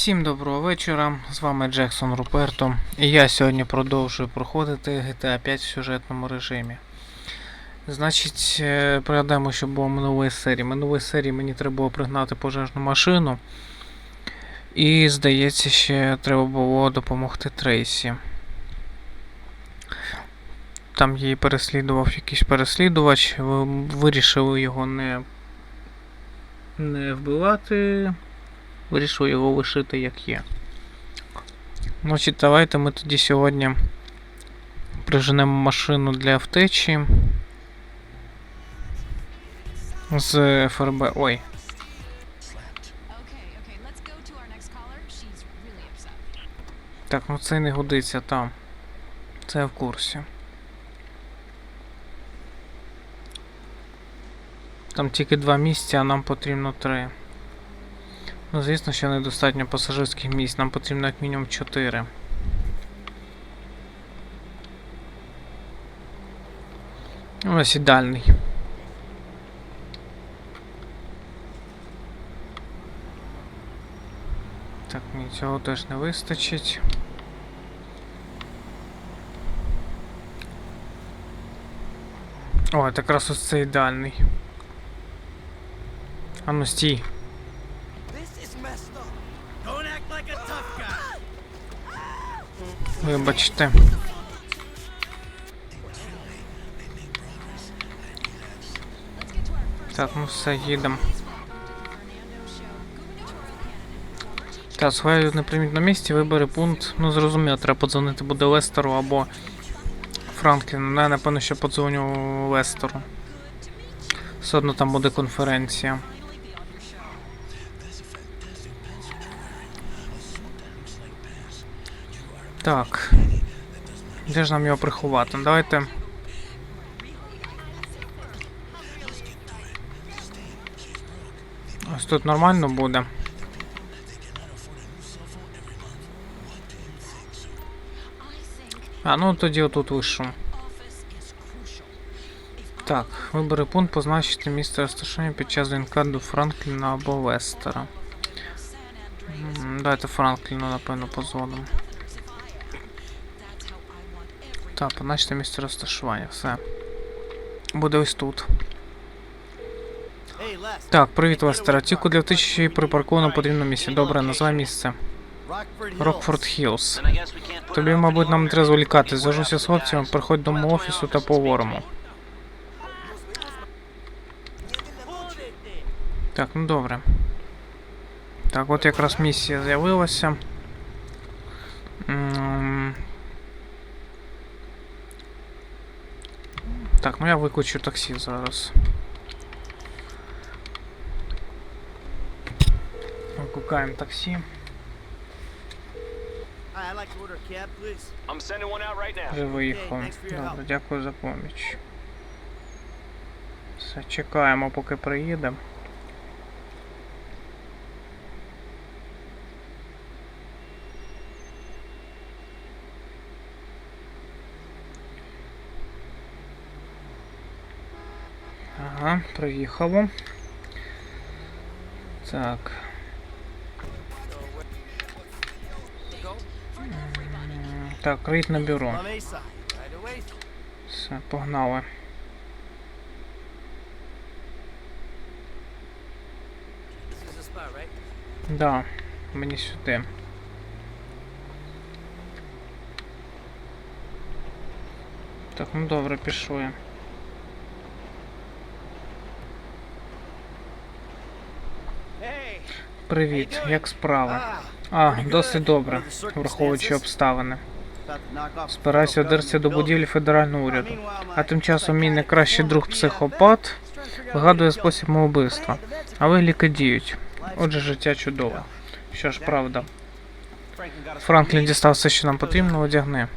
Всім доброго вечора. З вами Джексон Руперто. І я сьогодні продовжую проходити GTA 5 в сюжетному режимі. Значить, е, пригадаємо, що було минулої серії. Минулої серії мені треба було пригнати пожежну машину. І, здається, ще треба було допомогти Трейсі. Там її переслідував якийсь переслідувач. Вирішили його не, не вбивати. Вирішив його лишити як є. Значить, давайте ми тоді сьогодні приженемо машину для втечі. З ФРБ. Ой, так, ну це не годиться там. Це в курсі. Там тільки два місця, а нам потрібно три. Ну, звісно, що недостатньо пасажирських місць, нам потрібно як мінімум чотири. Ось ідеальний. Так, мені цього теж не вистачить. О, так якраз ось це ідеальний. А ну стій. Вибачте. Так, ну все, їдемо. Так, сховаю непримітно місці, вибери пункт. Ну зрозуміло, треба подзвонити буде Лестеру або Франкліну. Ну, Я напевно, що подзвоню Лестеру. Все одно там буде конференція. Так. Де ж нам його приховати? Ну, Давайте. Ось тут нормально буде. А, ну тоді отут вишу. Так, вибери пункт позначити місце розташування під час дзвінка до Франкліна або Лестера. М, Давайте Франкліну, напевно, позвонимо. Так, позначити місце розташування, все. Буде ось тут. Так, привіт, Лестер. Тільки для втечі припарковано на потрібному місці. Добре, називай місце. Рокфорд Хіллз. Тобі, мабуть, нам треба зволікати. Зв'яжуся з хлопцями, приходь до мого офісу та поговоримо. Так, ну добре. Так, от якраз місія з'явилася. Так, ну я викличу таксі зараз. Викликаємо таксі. Вже виїхав. Добре, дякую за поміч. Все, чекаємо, поки приїде. Ага, приїхало. Так. Так, рейд на бюро. Все, погнали. Да, мені сюди. Так, ну добре, пішли. Привіт, як справи? Ah, А, досить добре, враховуючи обставини. Спирайся одерся до будівлі федерального уряду. А тим часом мій найкращий друг психопат вигадує спосіб мого вбивства. Але ліки діють. Отже, життя чудове. Що ж, правда. Франклін дістав все, що нам потрібно, одягни.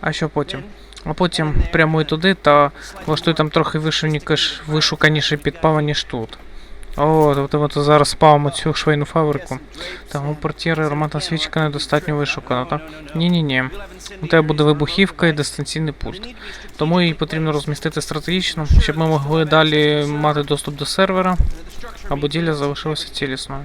А що потім? А потім прямуй туди та влаштуй там трохи вишуканіше підпава, ніж тут. О, тобто ми зараз спавимо цю швейну фабрику. Там у портьєри ароматна свічка недостатньо вишукана, так? Ні-ні-ні. У тебе буде вибухівка і дистанційний пульт. Тому її потрібно розмістити стратегічно, щоб ми могли далі мати доступ до сервера, а будівля залишилася цілісною.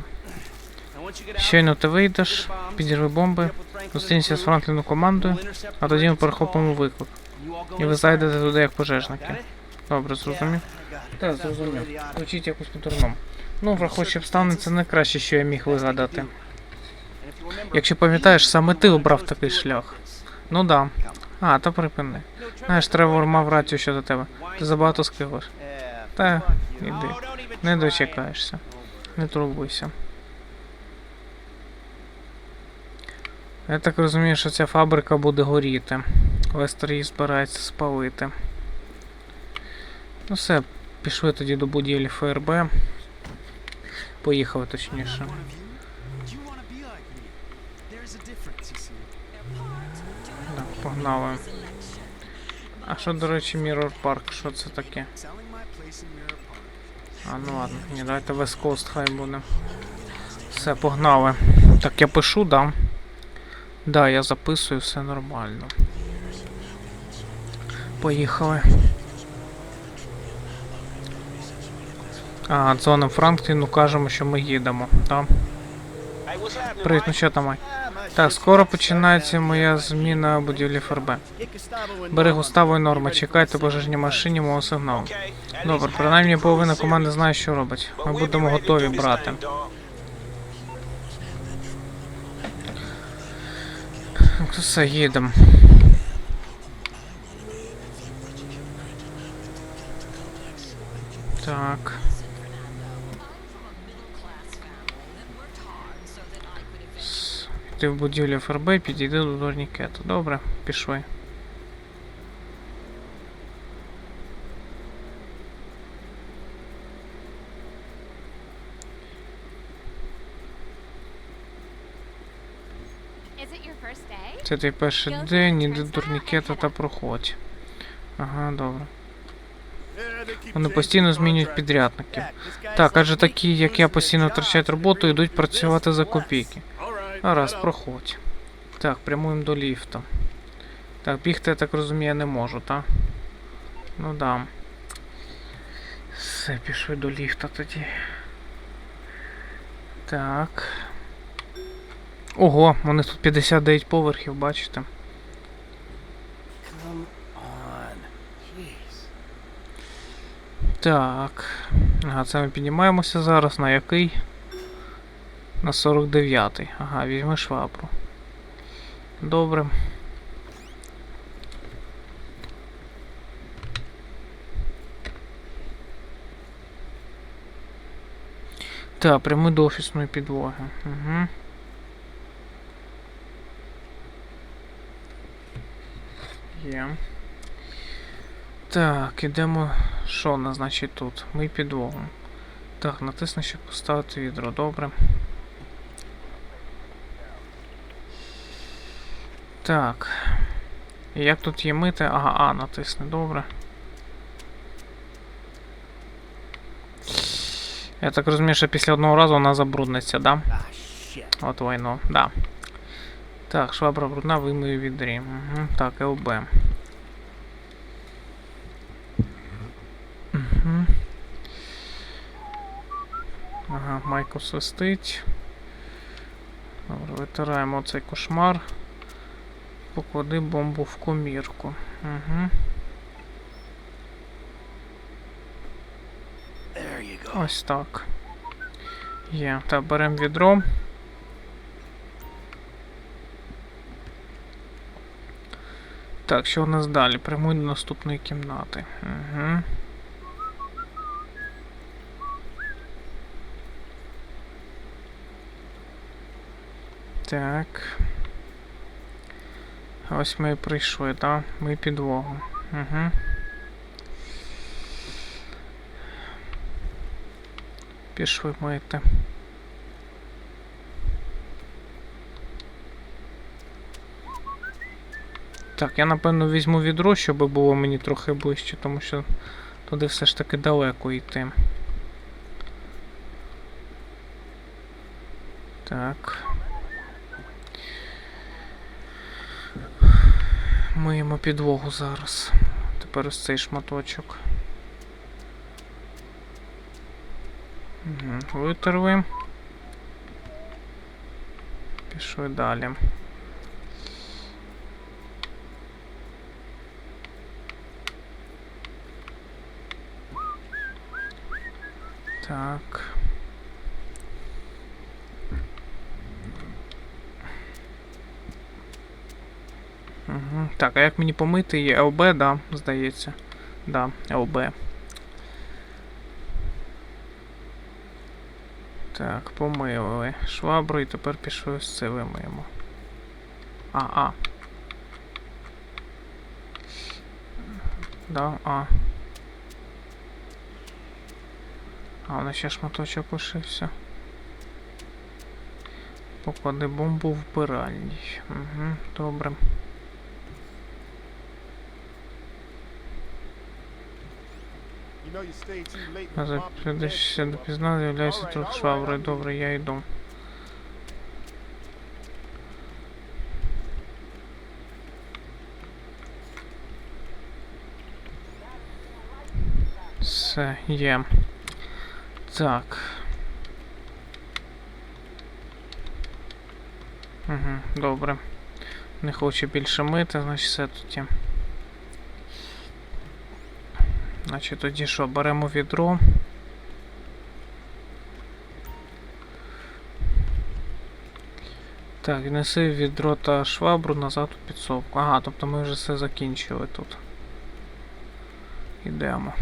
Щойно ти вийдеш, підірви бомби, зустрінься з Франкліну командою, а тоді ми перехопимо виклик. І ви зайдете туди як пожежники. Добре, зрозумів? Так, зрозумів. Звучить якось по-дурному. Ну, враховуючи обставини, це найкраще, що я міг вигадати. Якщо пам'ятаєш, саме ти обрав такий шлях. Ну да. А, то припини. Знаєш, Тревор мав рацію щодо тебе. Ти забагато скиглиш. Та, іди. Не дочекаєшся. Не турбуйся. Я так розумію, що ця фабрика буде горіти. Лестер її збирається спалити. Ну все, пішли тоді до будівлі ФРБ. Поїхали точніше. Так, погнали. А що, до речі, Mirror Park, що це таке? А, ну ладно, ні, давайте West Coast хай буде. Все, погнали. Так, я пишу, да? Да, я записую, все нормально. Поїхали. А, дзвоним Франкліну, кажемо, що ми їдемо, так? Привіт, ну що там? Так, скоро починається моя зміна будівлі ФРБ. Бери Густаво і Норма, чекайте пожежній машині мого сигналу. Добре, принаймні половина команди знає, що робить. Ми будемо готові, брати. Ну, Все, їдемо. Так. С- Ти в будівлі ФРБ, підійди до турнікету. Добре, пішли. Це твій перший день, іди до турнікету та проходь. Ага, добре. Вони постійно змінюють підрядників. Так, адже такі, як я, постійно втрачають роботу, йдуть працювати за копійки. Гаразд, проходь. Так, прямуємо до ліфта. Так, бігти, я так розумію, не можу, так? Ну да. Все, пішли до ліфта тоді. Так. Ого, них тут 59 поверхів, бачите? Так. Ага, це ми піднімаємося зараз. На який? На 49-й. Ага, візьми швабру. Добре. Так, прямо до офісної підлоги. Угу. Є. Так, ідемо. Що нас значить тут? Ми підлогу. Так, натисни, щоб поставити відро, добре. Так. Як тут є мити? Ага, А, натисни, добре. Я так розумію, що після одного разу вона забрудниться, да? Ah. От войно, да. Так, швабра брудна, вимию відрі. Угу. Так, ЛБ. Угу. Ага, майку свистить. Добре, витираємо цей кошмар. Поклади бомбу в комірку. Угу. Ось так. Є. Так, беремо відро. Так, що у нас далі? Прямуй до наступної кімнати. Угу. Так. Ось ми і прийшли, так? Ми підлогу. Угу. Пішли мити. Так, я напевно візьму відро, щоб було мені трохи ближче, тому що туди все ж таки далеко йти. Так. Миємо підлогу зараз. Тепер ось цей шматочок. Угу. Витерли. Пішли далі. Так. Угу. Так, а як мені помити її? ЛБ, да, здається. Да, ЛБ. Так, помили швабру і тепер пішли ось це вимиємо. А, а. Да, а. А, у нас ще шматочок лишився. Поклади бомбу в пиральній. Угу, добре. А підведешся dance, допізна, з'являється Alright, шваброю. Добре, я йду. Все, є. Так. Угу, добре. Не хоче більше мити, значить все тут є. Значить тоді що, беремо відро. Так, неси відро та швабру назад у підсобку. Ага, тобто ми вже все закінчили тут. Ідемо.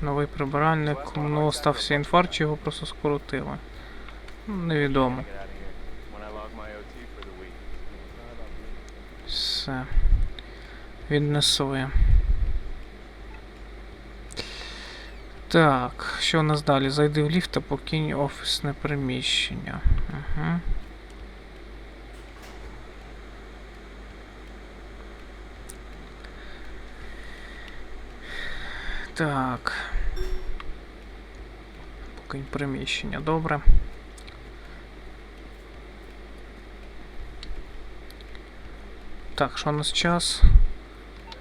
Новий прибиральник, ну стався інфаркт, чи його просто скоротили. Ну, Невідомо. Все. Віднесує. Так, що у нас далі? Зайди в ліфт та покинь офісне приміщення. Угу. Так. Покинь приміщення, добре. Так, що у нас час?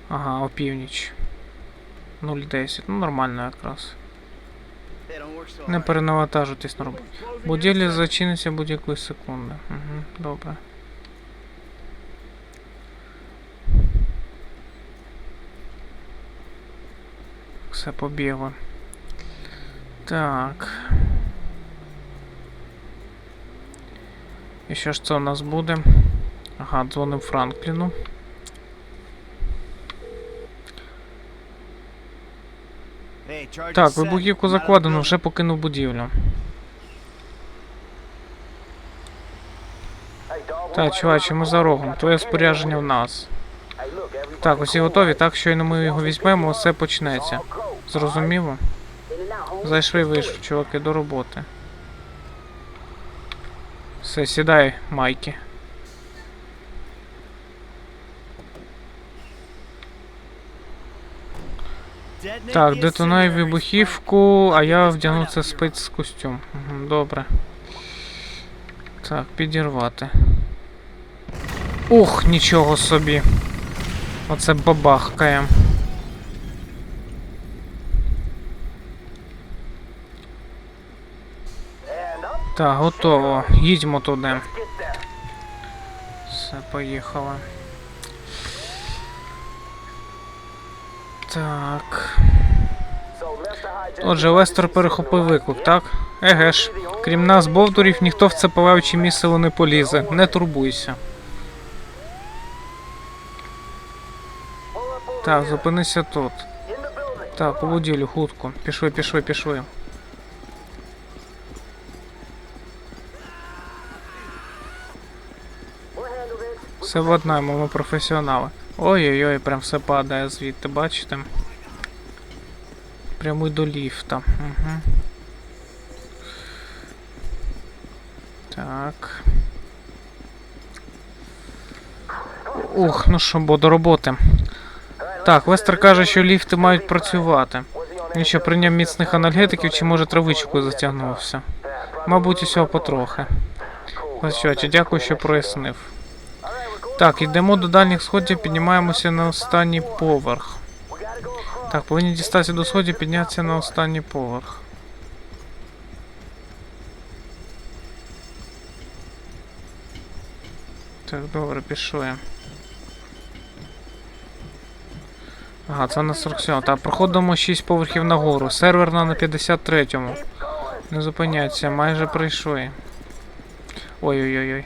Ага, опівніч. 0.10. Ну нормально якраз. Не перенавантажуйтесь на роботу. Будівля зачиниться будь-якої секунди. Угу, добре. Все побігли. Так. І що ж це у нас буде? Ага, дзвоним Франкліну. Так, вибухівку закладено, вже покинув будівлю. Так, чуваче, ми за рогом. Твоє спорядження в нас. Так, усі готові, так щойно ми його візьмемо, все почнеться. Зрозуміло? Зайшли вийшли, чуваки, до роботи. Все, сідай, Майки. Так, детонуй вибухівку, а я вдягну це спецкостюм. Добре. Так, підірвати. Ух, нічого собі. Оце бабахкає. Так, готово. Їдьмо туди. Все, поїхали. Так. Отже, Лестер перехопив виклик, так? Еге ж. Крім нас, бовдурів, ніхто в це палаюче місиво не полізе. Не турбуйся. Так, зупинися тут. Так, у будівлю, хутко. Пішли, пішли, пішли. Все владнаємо, ми професіонали. Ой-ой-ой, прям все падає звідти, бачите? Прямо й до ліфта. Угу. Так. Ух, ну що, бо до роботи. Так, Вестер каже, що ліфти мають працювати. Він що прийняв міцних анальгетиків чи може травичкою затягнувся. Мабуть, усього потрохи. Ось чи дякую, що прояснив. Так, йдемо до дальніх сходів, піднімаємося на останній поверх. Так, повинні дістатися до сходів, піднятися на останній поверх. Так, добре, пішли. Ага, це на 47. Так, проходимо 6 поверхів нагору. Серверна на 53-му. Не зупиняйся, майже прийшли. Ой-ой-ой.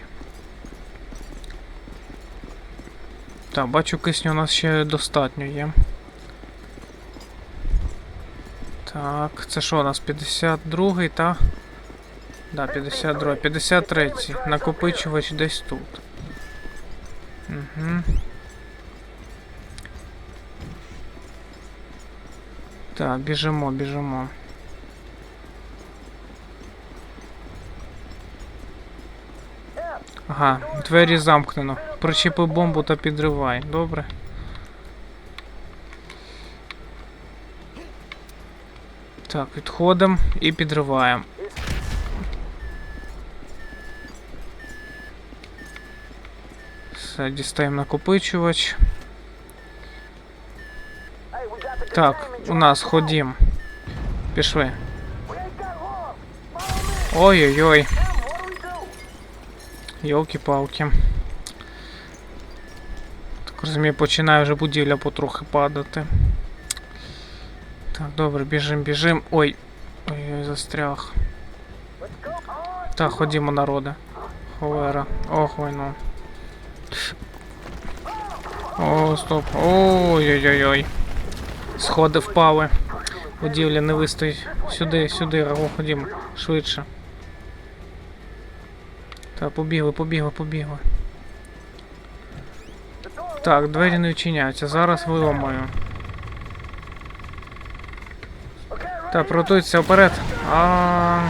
Так, бачу кисню у нас ще достатньо є. Так, це що у нас 52-й, та? Да, 52 53 Накопичувач десь тут. Угу. Так, біжимо, біжимо. Ага, двері замкнено. Причепи бомбу та підривай. Добре. Так, відходимо і підриваємо. Все, дістаємо накопичувач. Так, у нас ходім. Пішли. Ой-ой-ой. Йолки-палки. Так розумію, починає вже будівля потрохи падати. Добре, біжим, біжим. Ой. Ой-ой, застряг. Так, ходімо, народи. Холера. Ох, ой, ну. О, стоп. Ой-ой-ой-ой. Сходи впали. Будівля не вистоїть. Сюди, сюди, Раго, ходімо. Швидше. Так, побігли, побігли, побігли. Так, двері не відчиняються. Зараз виламаю. Так, приготуйтеся вперед. А.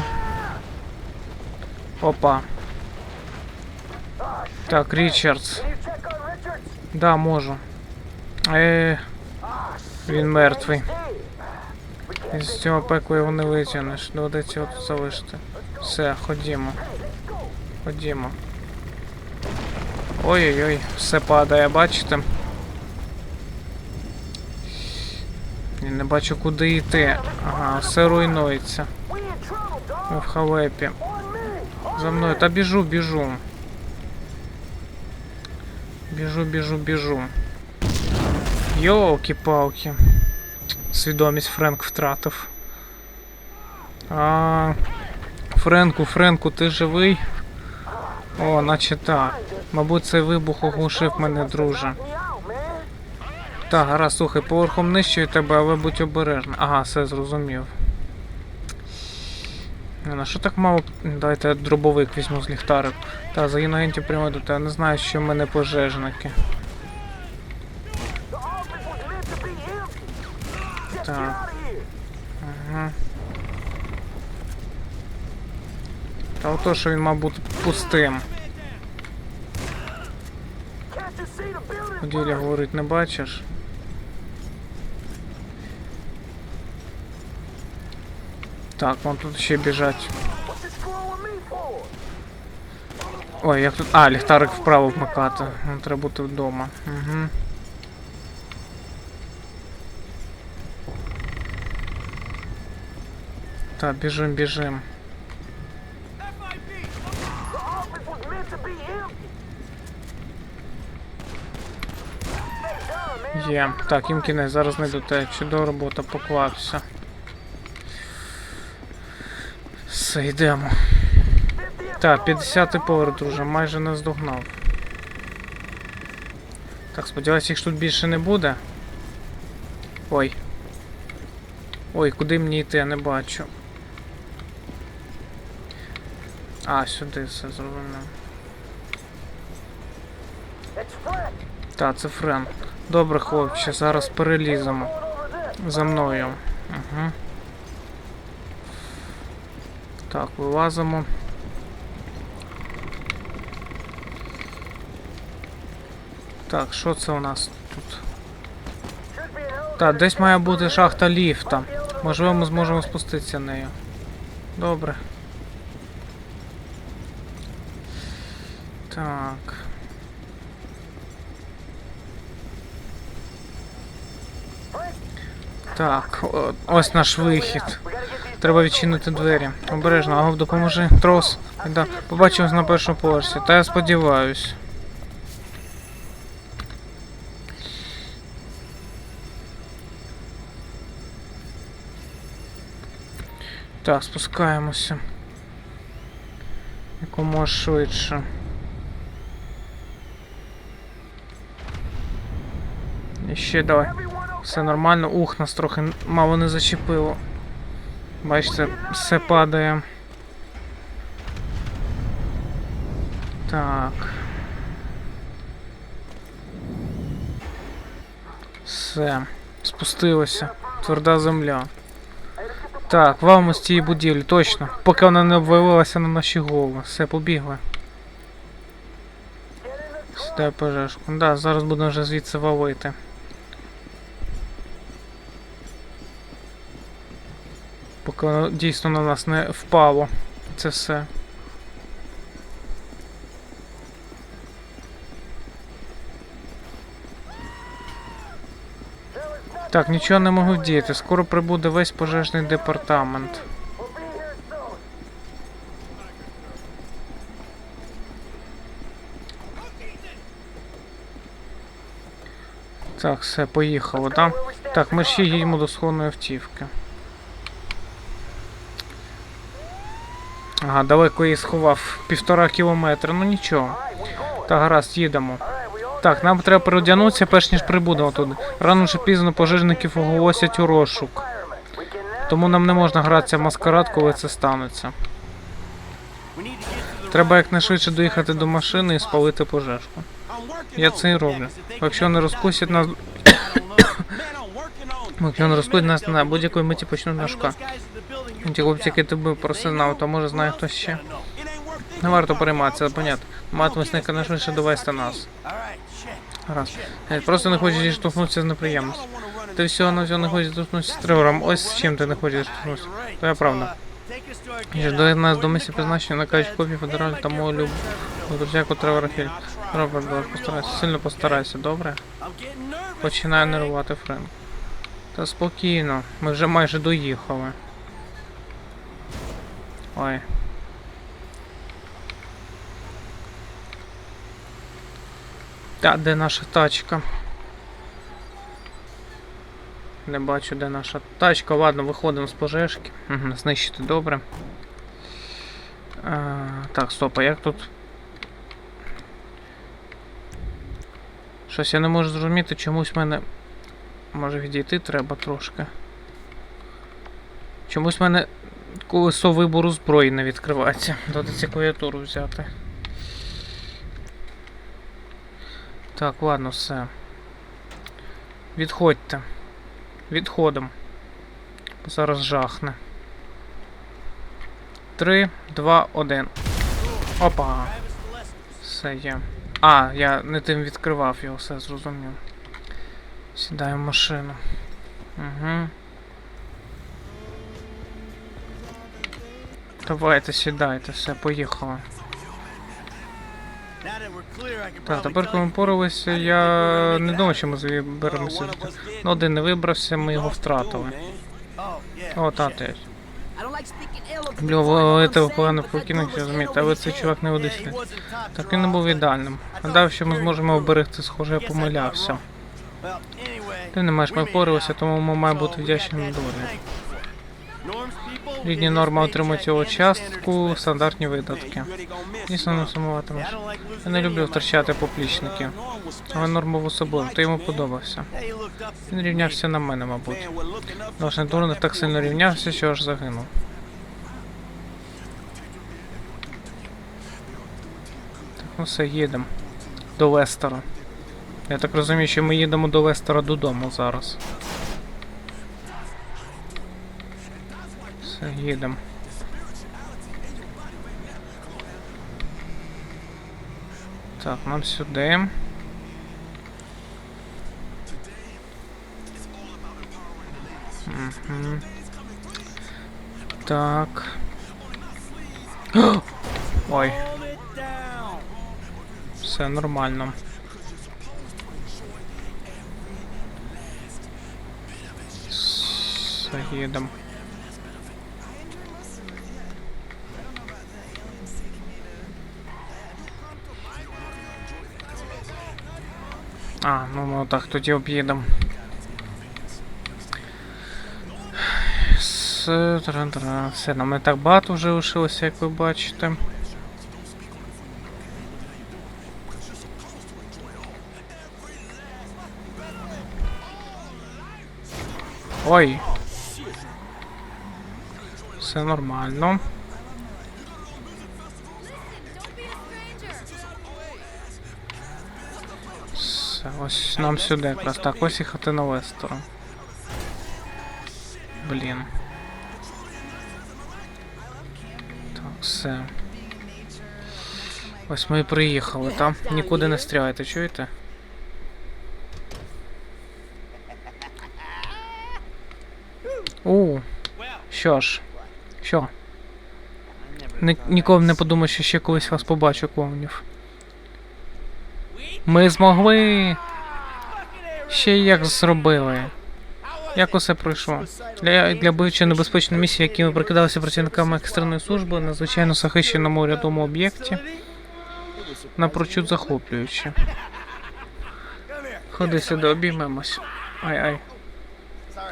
Опа. Так, Річардс. Да, можу. Е, він мертвий. З цього пекла його не витягнеш. Доведеться його тут залишити. Все, ходімо. Ходімо. Ой-ой-ой, все падає, бачите? Я не бачу куди йти. Ага, все руйнується. Ми в халепі. За мною. Та біжу, біжу. Біжу, біжу, біжу. Йолки-палки. Свідомість Френк втратив. А, Френку, Френку, ти живий? О, наче так. Мабуть, цей вибух оглушив мене, друже. Так, гаразд, слухай, поверхом нижче тебе, але будь обережний. Ага, все зрозумів. На що так мало? Дайте дробовик візьму з ліхтарик. Та, загін агентів прямо до тебе. Не знаю, що в мене пожежники. Так. Ага. Та ото, що він мав бути пустим. Будівля говорить, не бачиш? Так, вон тут ще біжать. Ой, як тут. А, ліхтарик вправо вмикати. Ну, треба бути вдома. Угу. Так, біжим, біжим. Є. Так, їм кінець, зараз не тебе. Чудова робота, поклався. Все, йдемо. Так, 50-й поверх, друже, майже не здогнав. Так, сподіваюся, їх тут більше не буде. Ой. Ой, куди мені йти, я не бачу. А, сюди все зробимо. Так, це Френ. Добре, хлопче, зараз переліземо. За мною. Угу. Так, вилазимо. Так, що це у нас тут? Так, десь має бути шахта ліфта. Можливо, ми зможемо спуститися нею. Добре. Так. Так, ось наш вихід. Треба відчинити двері. Обережно, агов допоможи. Трос. Да. Побачимось на першому поверсі. Та я сподіваюсь. Так, спускаємося. Якомога швидше. І ще давай. Все нормально. Ух, нас трохи мало не зачепило. Бачите, все падає. Так. Все. Спустилося. Тверда земля. Так, валимо з цієї будівлі, точно. Поки вона не обвалилася на наші голови. Все, побігли. Сідай пожежку. Да, зараз будемо вже звідси валити. Поки воно дійсно на нас не впало. Це все. Так, нічого не можу вдіяти. Скоро прибуде весь пожежний департамент. Так, все, поїхало, да? Так, ми ще їдемо до сховної автівки. Ага, далеко її сховав. Півтора кілометра, ну нічого. Так, гаразд, їдемо. Так, нам треба переодягнутися, перш ніж прибудемо туди. Рано чи пізно пожежників оголосять у розшук. Тому нам не можна гратися в маскарад, коли це станеться. Треба якнайшвидше доїхати до машини і спалити пожежку. Я це і роблю. Якщо не розпустять нас, якщо не розпустять нас на будь-якої миті почнуть нашка. Ті took хлопці, які out, тебе про if це they знали, know, то може знає хтось ще. Не варто перейматися, понятно. Матимуть якнайшвидше довести нас. Гаразд. Я просто не хочу зіштовхнутися з неприємністю. Ти всього на всього не хочеш зіштовхнутися з тривором. Ось з чим ти не хочеш зіштовхнутися. Твоя правда. Get до нас до місця призначення накажуть федеральну my та dear мою люб... друзяку Тревора Хіль. Роберт, постарайся, сильно постарайся, добре? Frank. нервувати Френк. Та спокійно, ми вже майже доїхали. Ой. Та, де наша тачка? Не бачу, де наша тачка. Ладно, виходимо з пожежки. Угу, знищити добре. А, так, стоп, а як тут? Щось я не можу зрозуміти, чомусь мене. Може відійти треба трошки. Чомусь мене колесо вибору зброї не відкривається. Доведеться клавіатуру взяти. Так, ладно, все. Відходьте. Відходимо. Зараз жахне. 3, 2, 1. Опа. Все є. А, я не тим відкривав його, все зрозумів. Сідаю в машину. Угу. Давайте, сідайте, все, поїхали. Так, тепер коли ми поралися, я не думав, що ми виберемося. Ну, один не вибрався, ми його втратили. О, та теж. Department, ви I'm погано dude розумієте, але цей чувак не top Так він не був ідеальним. Гадав, що ми зможемо оберегти, схоже, я помилявся. Ти не маєш, ми впоралися, тому ми маємо бути вдячні долі. Рідні норми отримують цього частку, стандартні видатки. Дійсно не сумуватимеш. Я не люблю втрачати Norm Але special. норм був ти йому подобався. Він рівнявся на мене, мабуть. Наш недурник так сильно рівнявся, що аж загинув. Так, ну все, їдемо. До Лестера. Я так розумію, що ми їдемо до Лестера додому зараз. Їдемо. Так, нам сюди. Мгм. Так. Ой, все нормально. Їдемо. А, ну, ну так, тоді об'їдемо. Все, нам не так багато вже лишилося, як ви бачите. Ой. Все нормально. Ось нам сюди якраз. Так, ось і хатина Лестера. Блін. Так, все. Ось ми і приїхали, там нікуди не стріляйте, чуєте? У, що ж. Що? Ні, ніколи не подумав, що ще колись вас побачу, клоунів. Ми змогли. Ще як зробили. Як усе пройшло? Для, для бивчої небезпечної місії, які ми прикидалися працівниками екстреної служби, на звичайно захищеному рядовому об'єкті, напрочуд захоплюючи. Ходи сюди, обіймемось. Ай-ай.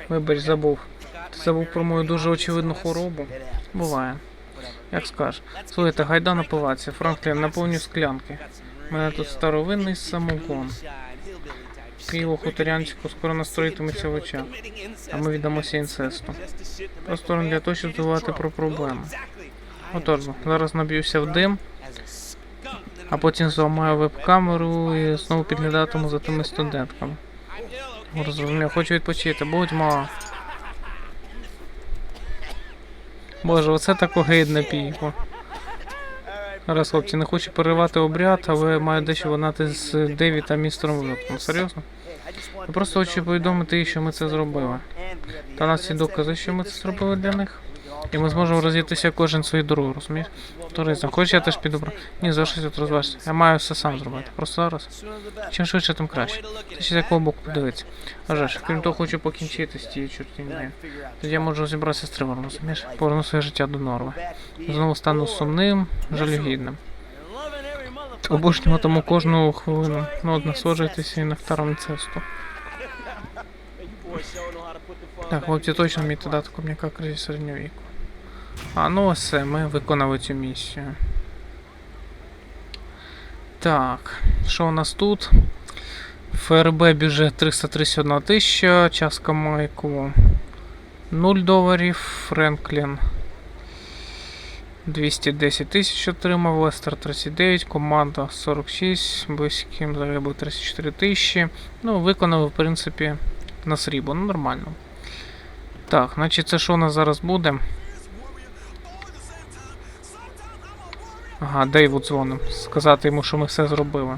Вибач, забув. Ти забув про мою дуже очевидну хворобу. Буває. Як скажеш. Слухайте, гайда напиватися. Франклін, наповню склянки. У мене тут старовинний самогон. Пиво хуторянську скоро настроїтиметься в очах, а ми віддамося інцесту. Просто для того, щоб забувати про проблеми. Отож, зараз наб'юся в дим, а потім зламаю веб-камеру і знову підглядатиму за тими студентками. Розумію, хочу відпочити, будьмо. Боже, оце так огидне піво. Раз, хлопці, не хочу переривати обряд, але маю дещо винати з Деві та містером Вилком. Серйозно? Я просто хочу повідомити що ми це зробили. Та у нас всі докази, що ми це зробили для них. І ми зможемо розійтися кожен свою дорогу, розумієш? Туризм, хочеш я теж піду? Ні, за щось тут розважся. Я маю все сам зробити. Просто зараз. Чим швидше, тим краще. Ти ще з якого боку подивитися. А крім того, хочу покінчити з тією чортівнею. Тоді я можу розібратися з тривогом, розумієш? Поверну своє життя до норми. Знову стану сумним, жалюгідним. Обожнюватиму кожну хвилину. Ну, от насолоджуйтеся і нектаром цесту. Так, хлопці точно вмієте дати ком'яка кризі середнього віку. А, ну все, ми виконали цю місію. Так, що у нас тут? ФРБ бюджет 331 тисяча, частка Майку 0 доларів, Френклін 210 тисяч отримав, Лестер 39, команда 46, близьким загиблих 34 тисячі. Ну, виконали, в принципі, на срібло, ну нормально. Так, значить це що у нас зараз буде? Ага, Дейву дзвоним. Сказати йому, що ми все зробили.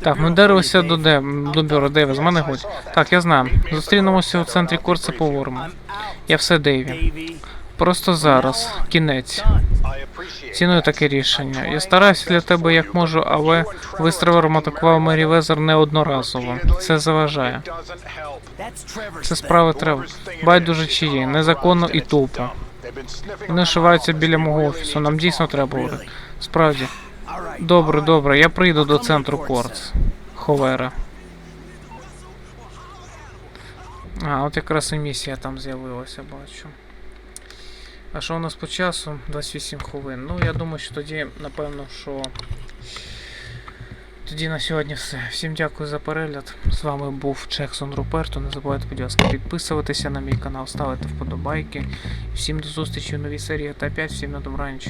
Так, ми вдарилися до де до бюро Дейва, з мене годь. Так, я знаю. Зустрінемося у центрі Корса поговоримо. Я все Дейві. Просто зараз. Кінець. Ціную таке рішення. Я стараюся для тебе як можу, але ви з Тревором атакував Мері Везер неодноразово. Це заважає. Це справи треба. Байдуже чиї, незаконно і тупо. Вони шиваються біля мого офісу. Нам дійсно треба говорити. Справді. Добре, добре, я прийду до центру Корц. Холера. А, от якраз і місія там з'явилася, бачу. А що у нас по часу? 28 хвилин. Ну, я думаю, що тоді, напевно, що. Тоді на сьогодні все. Всім дякую за перегляд. З вами був Чексон Руперто. Не забувайте, будь ласка, підписуватися на мій канал, ставити вподобайки. Всім до зустрічі в новій серії та 5. Всім на добраніч.